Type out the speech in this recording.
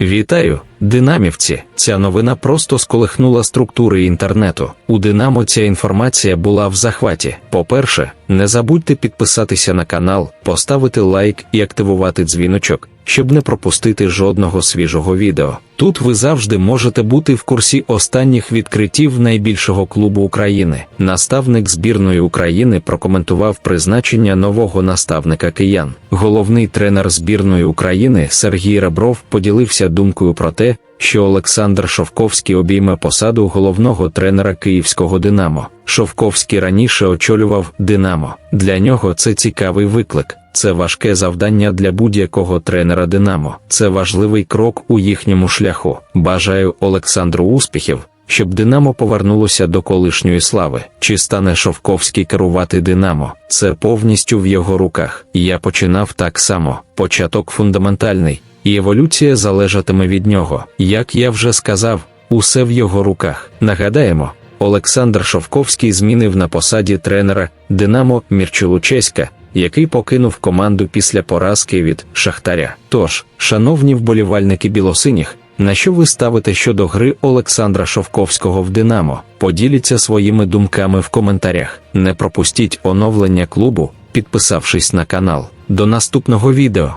Вітаю, динамівці! Ця новина просто сколихнула структури інтернету. У Динамо ця інформація була в захваті. По-перше, не забудьте підписатися на канал, поставити лайк і активувати дзвіночок, щоб не пропустити жодного свіжого відео. Тут ви завжди можете бути в курсі останніх відкриттів найбільшого клубу України. Наставник збірної України прокоментував призначення нового наставника киян. Головний тренер збірної України Сергій Ребров поділився думкою про те, що Олександр Шовковський обійме посаду головного тренера київського Динамо. Шовковський раніше очолював Динамо. Для нього це цікавий виклик. Це важке завдання для будь-якого тренера Динамо. Це важливий крок у їхньому шляху. Бажаю Олександру успіхів, щоб Динамо повернулося до колишньої слави. Чи стане Шовковський керувати Динамо? Це повністю в його руках. Я починав так само. Початок фундаментальний, і еволюція залежатиме від нього. Як я вже сказав, усе в його руках. Нагадаємо. Олександр Шовковський змінив на посаді тренера Динамо Мірчулучеська, який покинув команду після поразки від Шахтаря. Тож, шановні вболівальники білосиніх, на що ви ставите щодо гри Олександра Шовковського в Динамо? Поділіться своїми думками в коментарях. Не пропустіть оновлення клубу, підписавшись на канал. До наступного відео.